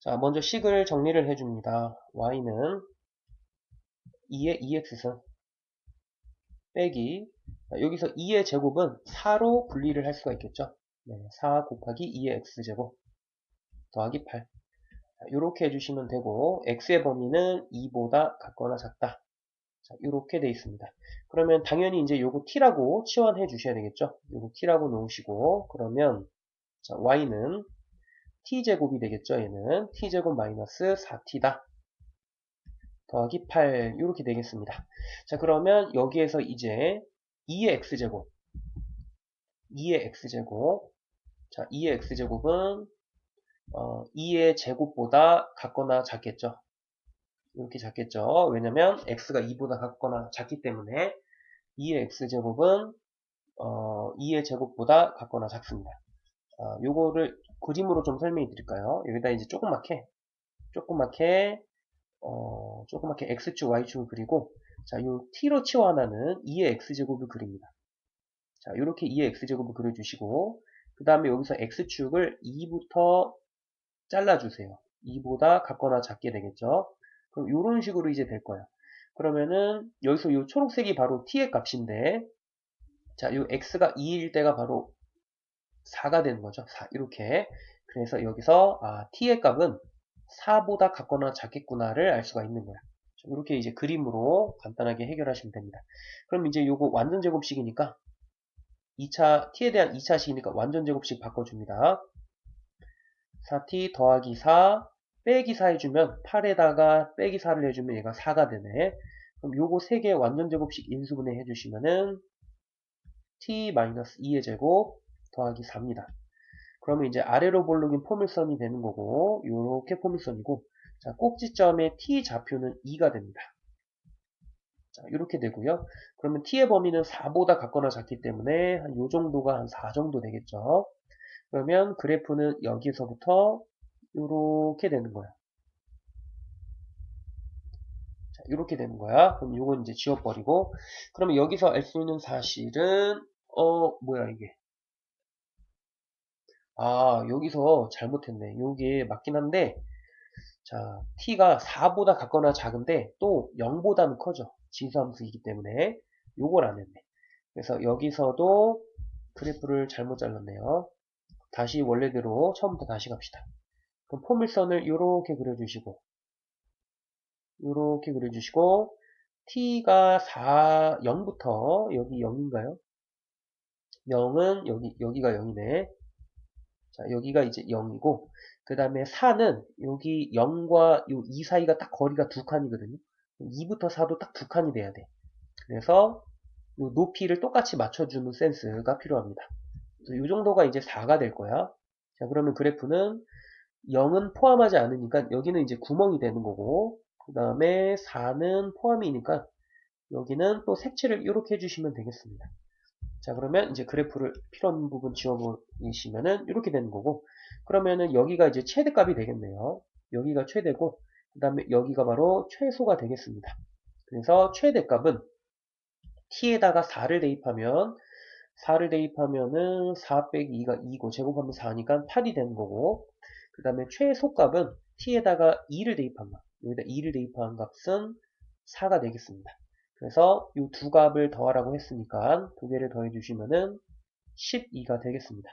자, 먼저 식을 정리를 해줍니다. y는 2의 2x승 빼기 자, 여기서 2의 제곱은 4로 분리를 할 수가 있겠죠. 네, 4 곱하기 2의 x제곱 더하기 8 이렇게 해주시면 되고 x의 범위는 2보다 같거나 작다. 자, 이렇게 돼 있습니다. 그러면 당연히 이제 요거 t라고 치환해 주셔야 되겠죠. 요거 t라고 놓으시고 그러면 자, y는 t제곱이 되겠죠. 얘는 t제곱 마이너스 4t다. 더하기 8 이렇게 되겠습니다. 자 그러면 여기에서 이제 2의 x제곱 2의 x제곱 자 2의 x제곱은 어, 2의 제곱보다 같거나 작겠죠. 이렇게 작겠죠. 왜냐면 x가 2보다 같거나 작기 때문에 2의 x제곱은 어, 2의 제곱보다 같거나 작습니다. 자, 요거를 그림으로 좀 설명해 드릴까요? 여기다 이제 조그맣게 조그맣게 어, 조그맣게 x축, y축을 그리고 자, 요 t로 치환하는 2의 x제곱을 그립니다. 자, 이렇게 2의 x제곱을 그려주시고 그 다음에 여기서 x축을 2부터 잘라주세요. 2보다 같거나 작게 되겠죠. 그럼 이런 식으로 이제 될 거예요. 그러면은 여기서 이 초록색이 바로 t의 값인데 자, 이 x가 2일 때가 바로 4가 되는 거죠. 4 이렇게. 그래서 여기서 아, t의 값은 4보다 같거나 작겠구나를 알 수가 있는 거야. 이렇게 이제 그림으로 간단하게 해결하시면 됩니다. 그럼 이제 요거 완전 제곱식이니까 2차 t에 대한 2차 식이니까 완전 제곱식 바꿔줍니다. 4t 더하기 4 빼기 4 해주면 8에다가 빼기 4를 해주면 얘가 4가 되네. 그럼 요거 3개 완전 제곱식 인수분해 해주시면은 t-2의 제곱 더하기 4입니다. 그러면 이제 아래로 볼록인 포물선이 되는 거고 이렇게 포물선이고 자 꼭지점의 t 좌표는 2가 됩니다. 자 이렇게 되고요. 그러면 t의 범위는 4보다 같거나 작기 때문에 한 요 정도가 한 4 정도 되겠죠. 그러면 그래프는 여기서부터 이렇게 되는 거야. 자, 이렇게 되는 거야. 그럼 이건 이제 지워버리고 그러면 여기서 알 수 있는 사실은 어 뭐야 이게 아, 여기서 잘못했네. 여기에 맞긴 한데, 자, t가 4보다 같거나 작은데, 또 0보다는 커져. 지수함수이기 때문에, 요걸 안 했네. 그래서 여기서도 그래프를 잘못 잘랐네요. 다시 원래대로 처음부터 다시 갑시다. 그럼 포물선을 이렇게 그려주시고, 이렇게 그려주시고, t가 4, 0부터, 여기 0인가요? 0은 여기, 여기가 0이네. 자, 여기가 이제 0이고, 그 다음에 4는 여기 0과 이 사이가 딱 거리가 두 칸이거든요. 2부터 4도 딱 두 칸이 돼야 돼. 그래서 이 높이를 똑같이 맞춰주는 센스가 필요합니다. 이 정도가 이제 4가 될 거야. 자, 그러면 그래프는 0은 포함하지 않으니까 여기는 이제 구멍이 되는 거고, 그 다음에 4는 포함이니까 여기는 또 색칠을 이렇게 해주시면 되겠습니다. 자 그러면 이제 그래프를 필요한 부분 지워버리시면은 이렇게 되는 거고 그러면은 여기가 이제 최대값이 되겠네요. 여기가 최대고 그 다음에 여기가 바로 최소가 되겠습니다. 그래서 최대값은 t에다가 4를 대입하면 4를 대입하면은 4 빼기 2가 2고 제곱하면 4니까 8이 되는 거고 그 다음에 최소값은 t에다가 2를 대입한다. 여기다 2를 대입한 값은 4가 되겠습니다 그래서 이 두 값을 더하라고 했으니까 두 개를 더해 주시면은 12가 되겠습니다.